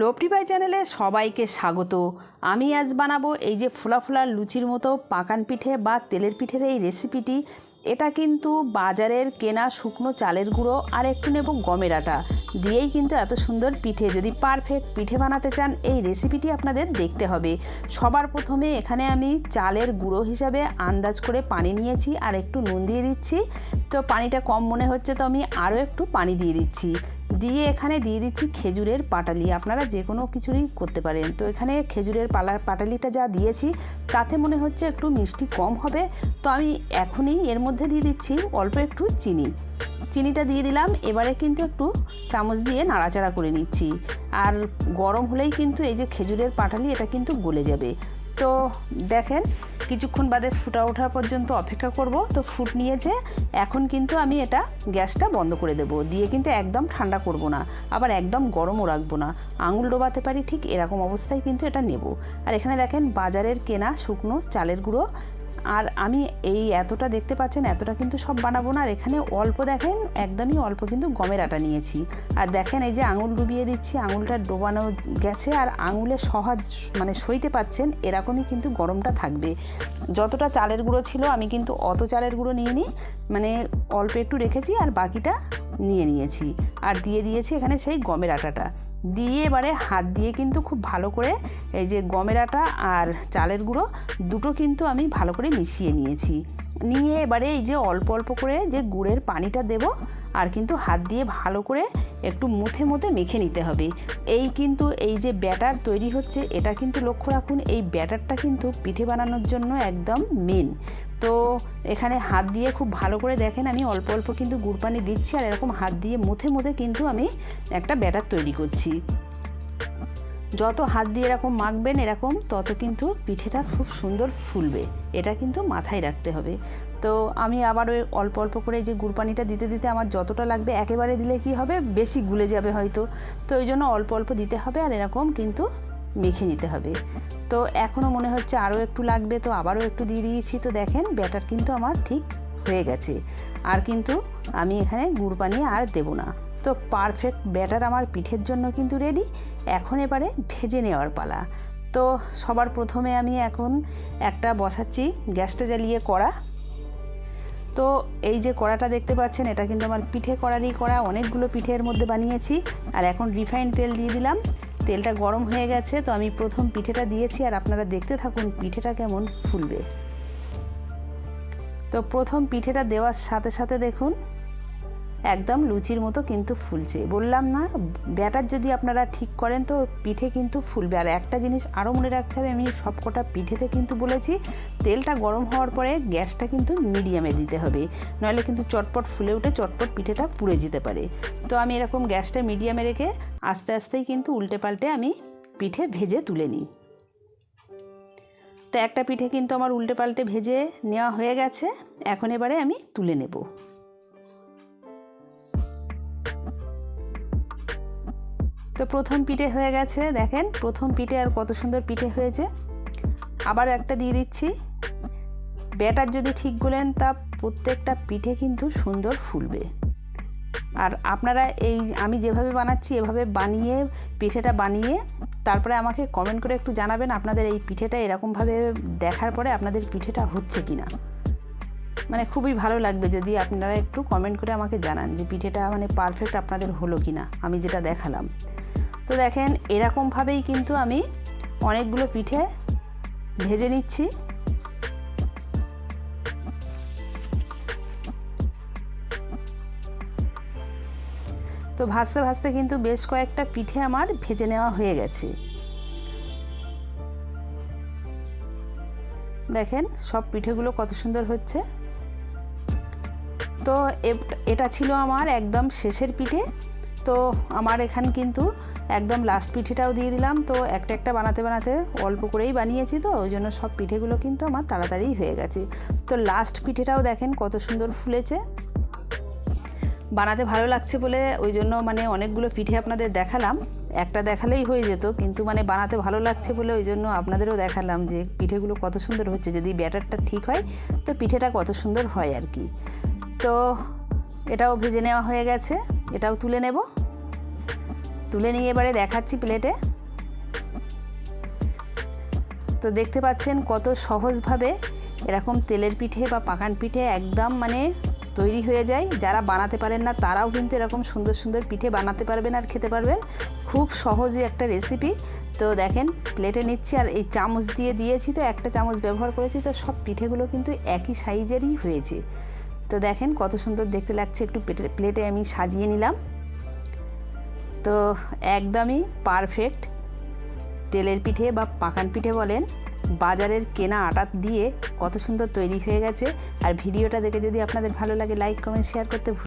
লোপটিপাই চ্যানেলে সবাইকে স্বাগত। আমি আজ বানাবো এই যে ফোলা ফোলা লুচির মতো পাকান পিঠে বা তেলের পিঠের এই রেসিপিটি। এটা কিন্তু বাজারের কেনা শুকনো চালের গুঁড়ো আর একটু নেব গমের আটা। দিয়েই কিন্তু এত সুন্দর পিঠে। যদি পারফেক্ট পিঠে বানাতে চান, এই রেসিপিটি আপনাদের দেখতে হবে। সবার প্রথমে এখানে আমি চালের গুঁড়ো হিসাবে আন্দাজ করে পানি নিয়েছি আর একটু নুন দিয়ে দিচ্ছি। তো পানিটা কম মনে হচ্ছে, তো আমি আরও একটু পানি দিয়ে দিচ্ছি। দিয়ে এখানে দিয়ে দিচ্ছি খেজুরের পাটালি। আপনারা যে কোনো কিছুরই করতে পারেন। তো এখানে খেজুরের পালার পাটালিটা যা দিয়েছি, তাতে মনে হচ্ছে একটু মিষ্টি কম হবে। তো আমি এখনই এর মধ্যে দিয়ে দিচ্ছি অল্প একটু চিনি। চিনিটা দিয়ে দিলাম, এবারে কিন্তু একটু চামচ দিয়ে নাড়াচাড়া করে নিচ্ছি। আর গরম হলেই কিন্তু এই যে খেজুরের পাটালি, এটা কিন্তু গলে যাবে। তো দেখেন, কিছুক্ষণ বাদে ফুটা ওঠা পর্যন্ত অপেক্ষা করব। তো ফুট নিয়েছে, এখন কিন্তু আমি এটা গ্যাসটা বন্ধ করে দেব। দিয়ে কিন্তু একদম ঠান্ডা করব না, আবার একদম গরমও রাখব না। আঙুল ডোবাতে পারি ঠিক এরকম অবস্থায় কিন্তু এটা নেব। আর এখানে দেখেন বাজারের কেনা শুকনো চালের গুঁড়ো আর আমি এই এতটা দেখতে পাচ্ছেন, এতটা কিন্তু সব বানাবো না। আর এখানে অল্প দেখেন, একদমই অল্প কিন্তু গমের আটা নিয়েছি। আর দেখেন এই যে আঙুল ডুবিয়ে দিচ্ছি, আঙুলটা ডোবানো গেছে আর আঙুলে সহজ মানে সইতে পাচ্ছেন, এরকমই কিন্তু গরমটা থাকবে। যতটা চালের গুঁড়ো ছিল, আমি কিন্তু অত চালের গুঁড়ো নিয়ে নিই মানে অল্প একটু রেখেছি আর বাকিটা নিয়ে নিয়েছি। আর দিয়ে দিয়েছি এখানে সেই গমের আটাটা। দিয়ে এবারে হাত দিয়ে কিন্তু খুব ভালো করে এই যে গমের আটা আর চালের গুঁড়ো দুটো কিন্তু আমি ভালো করে মিশিয়ে নিয়েছি। নিয়ে এবারে এই যে অল্প অল্প করে যে গুড়ের পানিটা দেব আর কিন্তু হাত দিয়ে ভালো করে একটু মুথে মুথে মেখে নিতে হবে। এই কিন্তু এই যে ব্যাটার তৈরি হচ্ছে, এটা কিন্তু লক্ষ্য রাখুন, এই ব্যাটারটা কিন্তু পিঠে বানানোর জন্য একদম মেন তো এখানে হাত দিয়ে খুব ভালো করে দেখেন, আমি অল্প অল্প কিন্তু গুড় পানি দিচ্ছি আর এরকম হাত দিয়ে মুথে মুথে কিন্তু আমি একটা ব্যাটার তৈরি করছি। যত হাত দিয়ে এরকম মাখবেন এরকম, তত কিন্তু পিঠেটা খুব সুন্দর ফুলবে, এটা কিন্তু মাথায় রাখতে হবে। তো আমি আবার ওই অল্প অল্প করে যে গুড় পানিটা দিতে দিতে আমার যতটা লাগবে, একেবারে দিলে কি হবে? বেশি গুলে যাবে হয়তো। তো ওই জন্য অল্প অল্প দিতে হবে আর এরকম কিন্তু মেখে নিতে হবে। তো এখনও মনে হচ্ছে আরও একটু লাগবে, তো আবারও একটু দিয়ে দিয়েছি। তো দেখেন, ব্যাটার কিন্তু আমার ঠিক হয়ে গেছে। আর কিন্তু আমি এখানে গুড় পানি আর দেবো না। তো পারফেক্ট ব্যাটার আমার পিঠের জন্য কিন্তু রেডি। এখন এবারে ভেজে নেওয়ার পালা। তো সবার প্রথমে আমি এখন একটা বসাচ্ছি গ্যাসটা জ্বালিয়ে কড়া। তো এই যে কড়াটা দেখতে পাচ্ছেন, এটা কিন্তু আমার পিঠে কড়ারই কড়া। অনেকগুলো পিঠের মধ্যে বানিয়েছি। আর এখন রিফাইন্ড তেল দিয়ে দিলাম। তেলটা গরম হয়ে গেছে, তো আমি প্রথম পিঠেটা দিয়েছি আর আপনারা দেখতে থাকুন পিঠেটা কেমন ফুলবে। তো প্রথম পিঠেটা দেওয়ার সাথে সাথে দেখুন একদম লুচির মতো কিন্তু ফুলছে। বললাম না, ব্যাটার যদি আপনারা ঠিক করেন তো পিঠে কিন্তু ফুলবে। আর একটা জিনিস আরও মনে রাখতে হবে, আমি সবকটা পিঠেতে কিন্তু বলেছি, তেলটা গরম হওয়ার পরে গ্যাসটা কিন্তু মিডিয়ামে দিতে হবে। নইলে কিন্তু চটপট ফুলে উঠে চটপট পিঠেটা পুড়ে যেতে পারে। তো আমি এরকম গ্যাসটা মিডিয়ামে রেখে আস্তে আস্তেই কিন্তু উল্টে পাল্টে আমি পিঠে ভেজে তুলে নিই। তো একটা পিঠে কিন্তু আমার উল্টে পাল্টে ভেজে নেওয়া হয়ে গেছে। এখন এবারে আমি তুলে নেব। তো প্রথম পিঠে হয়ে গেছে, দেখেন, প্রথম পিঠে আর কত সুন্দর পিঠে হয়েছে। আবার একটা দিয়ে দিচ্ছি। ব্যাটার যদি ঠিক গোলেন, তা প্রত্যেকটা পিঠে কিন্তু সুন্দর ফুলবে। আর আপনারা এই আমি যেভাবে বানাচ্ছি, এভাবে বানিয়ে, পিঠেটা বানিয়ে, তারপরে আমাকে কমেন্ট করে একটু জানাবেন আপনাদের এই পিঠেটা এরকমভাবে দেখার পরে আপনাদের পিঠেটা হচ্ছে কি না মানে খুবই ভালো লাগবে যদি আপনারা একটু কমেন্ট করে আমাকে জানান যে পিঠেটা মানে পারফেক্ট আপনাদের হলো কি না আমি যেটা দেখালাম। তো দেখেন এরকমভাবেই কিন্তু আমি অনেকগুলো পিঠে ভেজে নিচ্ছি। তো ভাজতে ভাজতে কিন্তু বেশ কয়েকটা পিঠে আমার ভেজে নেওয়া হয়ে গেছে। দেখেন, সব পিঠেগুলো কত সুন্দর হচ্ছে। তো এটা ছিল আমার একদম শেষের পিঠে। তো আমার এখানে কিন্তু একদম লাস্ট পিঠেটাও দিয়ে দিলাম। তো একটা একটা বানাতে বানাতে অল্প করেই বানিয়েছি তো, ওই জন্য সব পিঠেগুলো কিন্তু আমার তাড়াতাড়ি হয়ে গেছে। তো লাস্ট পিঠেটাও দেখেন কত সুন্দর ফুলেছে। বানাতে ভালো লাগছে বলে ওই জন্য মানে অনেকগুলো পিঠে আপনাদের দেখালাম। একটা দেখালেই হয়ে যেত, কিন্তু মানে বানাতে ভালো লাগছে বলে ওই জন্য আপনাদেরও দেখালাম যে পিঠেগুলো কত সুন্দর হচ্ছে। যদি ব্যাটারটা ঠিক হয়, তো পিঠেটা কত সুন্দর হয় আর কি। তো এটাও ভেজে নেওয়া হয়ে গেছে, এটাও তুলে নেব। তুলে নিয়ে এবারে দেখাচ্ছি প্লেটে। তো দেখতে পাচ্ছেন কত সহজভাবে এরকম তেলের পিঠে বা পাকান পিঠে একদম মানে তৈরি হয়ে যায়। যারা বানাতে পারেন না, তারাও কিন্তু এরকম সুন্দর সুন্দর পিঠে বানাতে পারবেন আর খেতে পারবেন। খুব সহজই একটা রেসিপি তো দেখেন, প্লেটে নিচ্ছি আর এই চামচ দিয়ে দিয়েছি তো, একটা চামচ ব্যবহার করেছি তো সব পিঠেগুলো কিন্তু একই সাইজেরই হয়েছে। তো দেখেন কত সুন্দর দেখতে লাগছে। একটু প্লেটে আমি সাজিয়ে নিলাম। তো একদমই পারফেক্ট তেলের পিঠে বা পাকান পিঠে বলেন, বাজারের কেনা আটা দিয়ে কত সুন্দর তৈরি হয়ে গেছে। আর ভিডিওটা দেখে যদি আপনাদের ভালো লাগে লাইক কমেন্ট শেয়ার করতে